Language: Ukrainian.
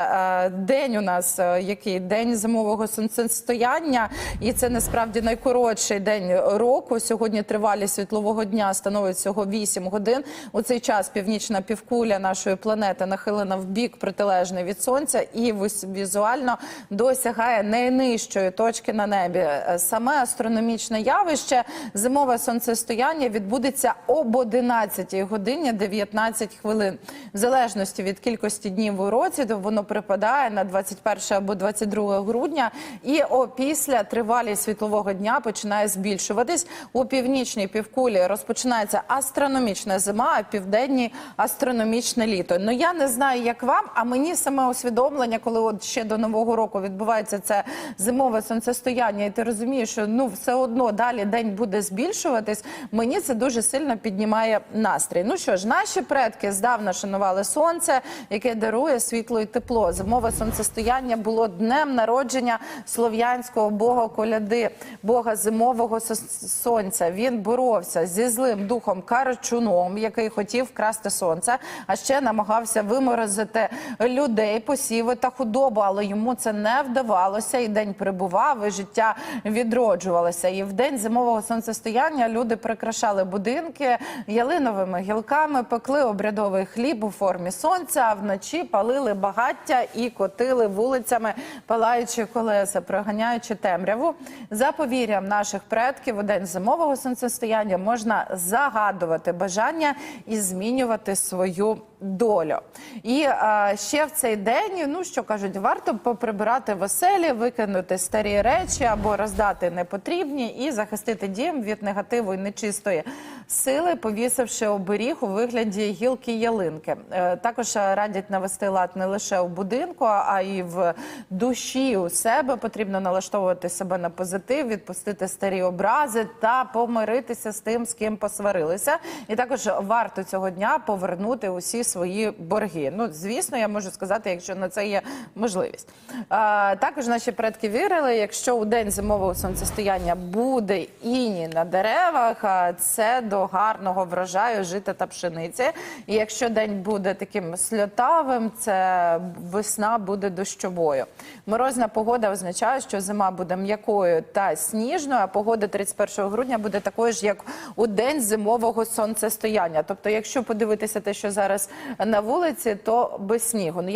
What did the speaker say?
Е, День у нас е, який день зимового сонцестояння, і це насправді найкоротший день року. Сьогодні тривалість світлового дня становить всього 8 годин. У цей час північна півкуля нашої планети нахилена в бік протилежний від сонця і візуально досягає найнижчої точки на небі. Е, Саме астрономічне явище зимове сонцестояння відбудеться об 11 годині 19 хвилин. В залежності від кількості днів у році, воно припадає на 21 або 22 грудня. І опісля тривалість світлового дня починає збільшуватись. У північній півкулі розпочинається астрономічна зима, а південній астрономічне літо. Ну я не знаю, як вам, а мені саме усвідомлення, коли от ще до нового року відбувається це зимове сонцестояння, і ти розумієш, що ну все одно далі день буде збільшуватись. Мені це дуже сильно піднімає настрій. Ну що ж, наші предки здавна шанували сонце, яке дарує світло і тепло. Зимове сонцестояння було днем народження слов'янського бога коляди, бога зимового сонця. Він боровся зі злим духом Карчуном, який хотів вкрасти сонце, а ще намагався виморозити людей, посіви та худобу, але йому це не вдавалося. І день прибував, і життя відроджувалося. І в день зимового сонцестояння люди прикрашали будинки ялиновими гілками, пекли обрядовий хліб у формі сонця, а вночі палили багаття і котили вулицями, палаючи колеса, проганяючи темряву. За повір'ям наших предків, у день зимового сонцестояння можна загадувати бажання і змінювати свою долю. І е, ще в цей день, ну що кажуть, варто поприбирати в оселі, викинути старі речі або роздати непотрібні і захистити дім від негативу і нечистої сили, повісивши оберіг у вигляді гілки ялинки. Е, також радять навести лад не лише у будинку, а й в душі у себе. Потрібно налаштовувати себе на позитив, відпустити старі образи та помиритися з тим, з ким посварилися. І також варто цього дня повернути усі свої борги. Ну, звісно, я можу сказати, якщо на це є можливість. Також наші предки вірили, якщо у день зимового сонцестояння буде іні на деревах, це до гарного врожаю жита та пшениці. І якщо день буде таким сльотавим, це весна буде дощовою. Морозна погода означає, що зима буде м'якою та сніжною, а погода 31 грудня буде такою ж, як у день зимового сонцестояння. Тобто, якщо подивитися те, що зараз на вулиці, то без снігу. Ну,